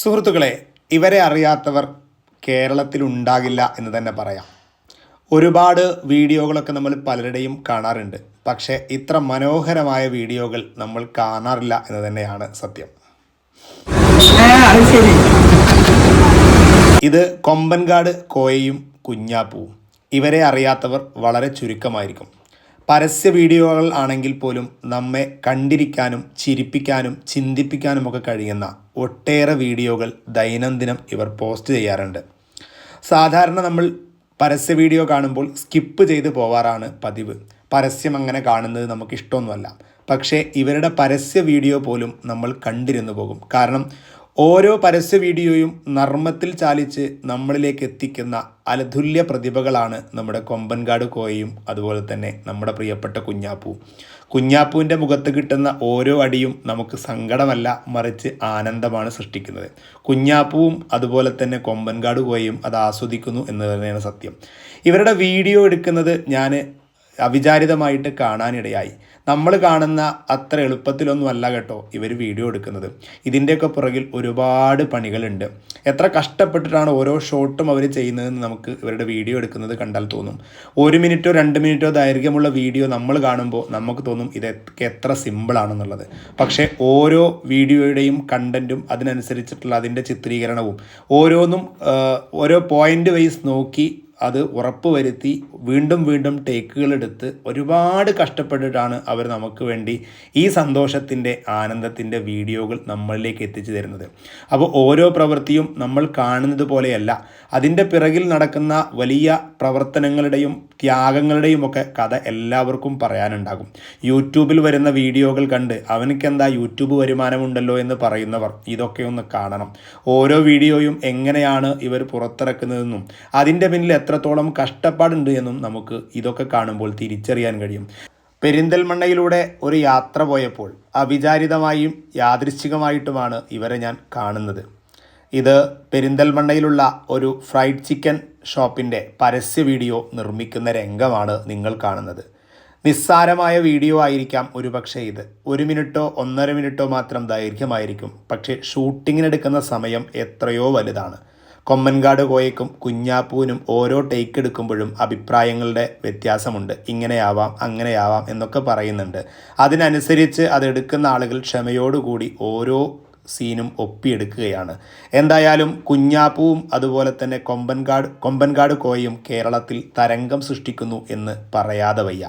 സുഹൃത്തുക്കളെ ഇവരെ അറിയാത്തവർ കേരളത്തിൽ ഉണ്ടാകില്ല എന്ന് തന്നെ പറയാം. ഒരുപാട് വീഡിയോകളൊക്കെ നമ്മൾ പലരുടെയും കാണാറുണ്ട്. പക്ഷേ ഇത്ര മനോഹരമായ വീഡിയോകൾ നമ്മൾ കാണാറില്ല എന്ന് തന്നെയാണ് സത്യം. ഇത് കൊമ്പൻകാട് കോയയും കുഞ്ഞാപ്പൂവും. ഇവരെ അറിയാത്തവർ വളരെ ചുരുക്കമായിരിക്കും. പരസ്യ വീഡിയോകൾ ആണെങ്കിൽ പോലും നമ്മെ കണ്ടിരിക്കാനും ചിരിപ്പിക്കാനും ചിന്തിപ്പിക്കാനും ഒക്കെ കഴിയുന്ന ഒട്ടേറെ വീഡിയോകൾ ദൈനംദിനം ഇവർ പോസ്റ്റ് ചെയ്യാറുണ്ട്. സാധാരണ നമ്മൾ പരസ്യ വീഡിയോ കാണുമ്പോൾ സ്കിപ്പ് ചെയ്ത് പോവാറാണ് പതിവ്. പരസ്യം അങ്ങനെ കാണുന്നത് നമുക്ക് ഇഷ്ടമൊന്നുമല്ല പക്ഷേ ഇവരുടെ പരസ്യ വീഡിയോ പോലും നമ്മൾ കണ്ടിരുന്നു പോകും. കാരണം ഓരോ പരസ്യ വീഡിയോയും നർമ്മത്തിൽ ചാലിച്ച് നമ്മളിലേക്ക് എത്തിക്കുന്ന അലതുല്യ പ്രതിഭകളാണ് നമ്മുടെ കൊമ്പൻകാട് കോയയും അതുപോലെ തന്നെ നമ്മുടെ പ്രിയപ്പെട്ട കുഞ്ഞാപ്പൂ. കുഞ്ഞാപ്പൂവിന്റെ മുഖത്ത് കിട്ടുന്ന ഓരോ അടിയും നമുക്ക് സങ്കടമല്ല മറിച്ച് ആനന്ദമാണ് സൃഷ്ടിക്കുന്നത്. കുഞ്ഞാപ്പൂവും അതുപോലെ തന്നെ കൊമ്പൻകാട് കോയയും അത് ആസ്വദിക്കുന്നു എന്ന് തന്നെയാണ് സത്യം. ഇവരുടെ വീഡിയോ എടുക്കുന്നത് ഞാൻ അവിചാരിതമായിട്ട് കാണാനിടയായി. നമ്മൾ കാണുന്ന അത്ര എളുപ്പത്തിലൊന്നുമല്ല കേട്ടോ ഇവർ വീഡിയോ എടുക്കുന്നത്. ഇതിന്റെയൊക്കെ പുറകിൽ ഒരുപാട് പണികളുണ്ട്. എത്ര കഷ്ടപ്പെട്ടിട്ടാണ് ഓരോ ഷോട്ടും അവർ ചെയ്യുന്നതെന്ന് നമുക്ക് ഇവരുടെ വീഡിയോ എടുക്കുന്നത് കണ്ടാൽ തോന്നും. ഒരു മിനിറ്റോ രണ്ട് മിനിറ്റോ ദൈർഘ്യമുള്ള വീഡിയോ നമ്മൾ കാണുമ്പോൾ നമുക്ക് തോന്നും ഇത് എത്ര സിമ്പിളാണെന്നുള്ളത്. പക്ഷേ ഓരോ വീഡിയോയുടെയും കണ്ടന്റും അതിനനുസരിച്ചിട്ടുള്ള അതിന്റെ ചിത്രീകരണവും ഓരോന്നും ഓരോ പോയിന്റ് വൈസ് നോക്കി അത് ഉറപ്പുവരുത്തി വീണ്ടും വീണ്ടും ടേക്കുകളെടുത്ത് ഒരുപാട് കഷ്ടപ്പെട്ടിട്ടാണ് അവർ നമുക്ക് വേണ്ടി ഈ സന്തോഷത്തിന്റെ ആനന്ദത്തിന്റെ വീഡിയോകൾ നമ്മളിലേക്ക് എത്തിച്ചു തരുന്നത്. അപ്പോൾ ഓരോ പ്രവൃത്തിയും നമ്മൾ കാണുന്നത് പോലെയല്ല അതിന്റെ പിറകിൽ നടക്കുന്ന വലിയ പ്രവർത്തനങ്ങളുടെയും ത്യാഗങ്ങളുടെയും ഒക്കെ കഥ എല്ലാവർക്കും പറയാനുണ്ടാകും. യൂട്യൂബിൽ വരുന്ന വീഡിയോകൾ കണ്ട് അവനക്കെന്താ യൂട്യൂബ് വരുമാനമുണ്ടല്ലോ എന്ന് പറയുന്നവർ ഇതൊക്കെ ഒന്ന് കാണണം. ഓരോ വീഡിയോയും എങ്ങനെയാണ് ഇവർ പുറത്തിറക്കുന്നതെന്നും അതിന്റെ പിന്നിൽ എത്രത്തോളം കഷ്ടപ്പാടുണ്ട് എന്നും നമുക്ക് ഇതൊക്കെ കാണുമ്പോൾ തിരിച്ചറിയാൻ കഴിയും. പെരിന്തൽമണ്ണയിലൂടെ ഒരു യാത്ര പോയപ്പോൾ അവിചാരിതമായും യാദൃശ്ചികമായിട്ടുമാണ് ഇവരെ ഞാൻ കാണുന്നത്. ഇത് പെരിന്തൽമണ്ണയിലുള്ള ഒരു ഫ്രൈഡ് ചിക്കൻ ഷോപ്പിന്റെ പരസ്യ വീഡിയോ നിർമ്മിക്കുന്ന രംഗമാണ് നിങ്ങൾ കാണുന്നത്. നിസ്സാരമായ വീഡിയോ ആയിരിക്കാം ഒരുപക്ഷെ ഇത്. ഒരു മിനിറ്റോ ഒന്നര മിനിറ്റോ മാത്രം ദൈർഘ്യമായിരിക്കും. പക്ഷേ ഷൂട്ടിങ്ങിനെടുക്കുന്ന സമയം എത്രയോ വലുതാണ്. കൊമ്മൻകാട് കോയക്കും കുഞ്ഞാപ്പൂവിനും ഓരോ ടേക്ക് എടുക്കുമ്പോഴും അഭിപ്രായങ്ങളുടെ വ്യത്യാസമുണ്ട്. ഇങ്ങനെയാവാം അങ്ങനെയാവാം എന്നൊക്കെ പറയുന്നുണ്ട്. അതിനനുസരിച്ച് അതെടുക്കുന്ന ആളുകൾ ക്ഷമയോടുകൂടി ഓരോ സീനും ഒപ്പിയെടുക്കുകയാണ്. എന്തായാലും കുഞ്ഞാപ്പുവും അതുപോലെ തന്നെ കൊമ്പൻകാട് കൊമ്പൻകാട് കോയും കേരളത്തിൽ തരംഗം സൃഷ്ടിക്കുന്നു എന്ന് പറയാതെ വയ്യ.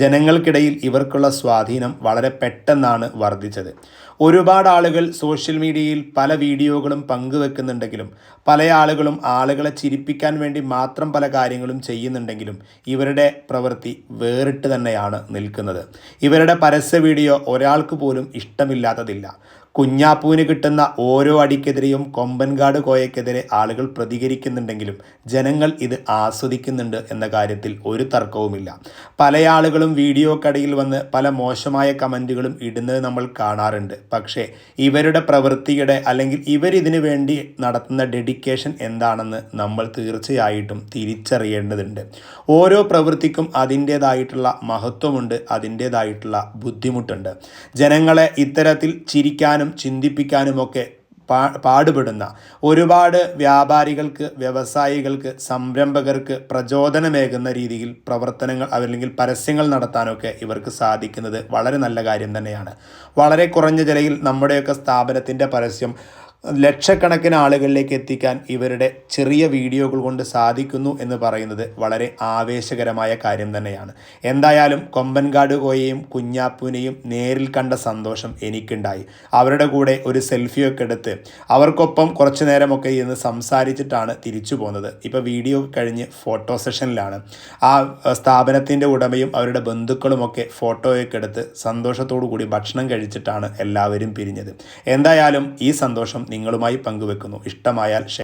ജനങ്ങൾക്കിടയിൽ ഇവർക്കുള്ള സ്വാധീനം വളരെ പെട്ടെന്നാണ് വർദ്ധിച്ചത്. ഒരുപാട് ആളുകൾ സോഷ്യൽ മീഡിയയിൽ പല വീഡിയോകളും പങ്കുവെക്കുന്നുണ്ടെങ്കിലും പല ആളുകളും ആളുകളെ ചിരിപ്പിക്കാൻ വേണ്ടി മാത്രം പല കാര്യങ്ങളും ചെയ്യുന്നുണ്ടെങ്കിലും ഇവരുടെ പ്രവൃത്തി വേറിട്ട് തന്നെയാണ് നിൽക്കുന്നത്. ഇവരുടെ പരസ്യ വീഡിയോ ഒരാൾക്ക് പോലും ഇഷ്ടമില്ലാത്തതില്ല. കുഞ്ഞാപ്പൂവിന് കിട്ടുന്ന ഓരോ അടിക്കെതിരെയും കൊമ്പൻകാട് കോയക്കെതിരെ ആളുകൾ പ്രതികരിക്കുന്നുണ്ടെങ്കിലും ജനങ്ങൾ ഇത് ആസ്വദിക്കുന്നുണ്ട് എന്ന കാര്യത്തിൽ ഒരു തർക്കവുമില്ല. പല ആളുകളും വീഡിയോ കടയിൽ വന്ന് പല മോശമായ കമന്റുകളും ഇടുന്നത് നമ്മൾ കാണാറുണ്ട്. പക്ഷേ ഇവരുടെ പ്രവൃത്തിയുടെ അല്ലെങ്കിൽ ഇവരിതിനു വേണ്ടി നടത്തുന്ന ഡെഡിക്കേഷൻ എന്താണെന്ന് നമ്മൾ തീർച്ചയായിട്ടും തിരിച്ചറിയേണ്ടതുണ്ട്. ഓരോ പ്രവൃത്തിക്കും അതിന്റേതായിട്ടുള്ള മഹത്വമുണ്ട് അതിന്റേതായിട്ടുള്ള ബുദ്ധിമുട്ടുണ്ട്. ജനങ്ങളെ ഇത്തരത്തിൽ ചിരിക്കാനും ചിന്തിപ്പിക്കാനുമൊക്കെ പാ പാടുപെടുന്ന ഒരുപാട് വ്യാപാരികൾക്ക് വ്യവസായികൾക്ക് സംരംഭകർക്ക് പ്രചോദനമേകുന്ന രീതിയിൽ പ്രവർത്തനങ്ങൾ അല്ലെങ്കിൽ പരസ്യങ്ങൾ നടത്താനൊക്കെ ഇവർക്ക് സാധിക്കുന്നത് വളരെ നല്ല കാര്യം തന്നെയാണ്. വളരെ കുറഞ്ഞ ചിലയിൽ നമ്മുടെയൊക്കെ സ്ഥാപനത്തിന്റെ പരസ്യം ലക്ഷക്കണക്കിന് ആളുകളിലേക്ക് എത്തിക്കാൻ ഇവരുടെ ചെറിയ വീഡിയോകൾ കൊണ്ട് സാധിക്കുന്നു എന്ന് പറയുന്നത് വളരെ ആവേശകരമായ കാര്യം തന്നെയാണ്. എന്തായാലും കൊമ്പൻകാട് കോയയും കുഞ്ഞാപ്പൂനെയും നേരിൽ കണ്ട സന്തോഷം എനിക്കുണ്ടായി. അവരുടെ കൂടെ ഒരു സെൽഫിയൊക്കെ എടുത്ത് അവർക്കൊപ്പം കുറച്ചു നേരമൊക്കെ ഇരുന്ന് സംസാരിച്ചിട്ടാണ് തിരിച്ചു പോകുന്നത് ഇപ്പോൾ വീഡിയോ കഴിഞ്ഞ് ഫോട്ടോ സെഷനിലാണ്. ആ സ്ഥാപനത്തിന്റെ ഉടമയും അവരുടെ ബന്ധുക്കളുമൊക്കെ ഫോട്ടോയൊക്കെ എടുത്ത് സന്തോഷത്തോടു കൂടി ഭക്ഷണം കഴിച്ചിട്ടാണ് എല്ലാവരും പിരിഞ്ഞത്. എന്തായാലും ഈ സന്തോഷം നിങ്ങളുമായി പങ്കുവെക്കുന്നു. ഇഷ്ടമായാൽ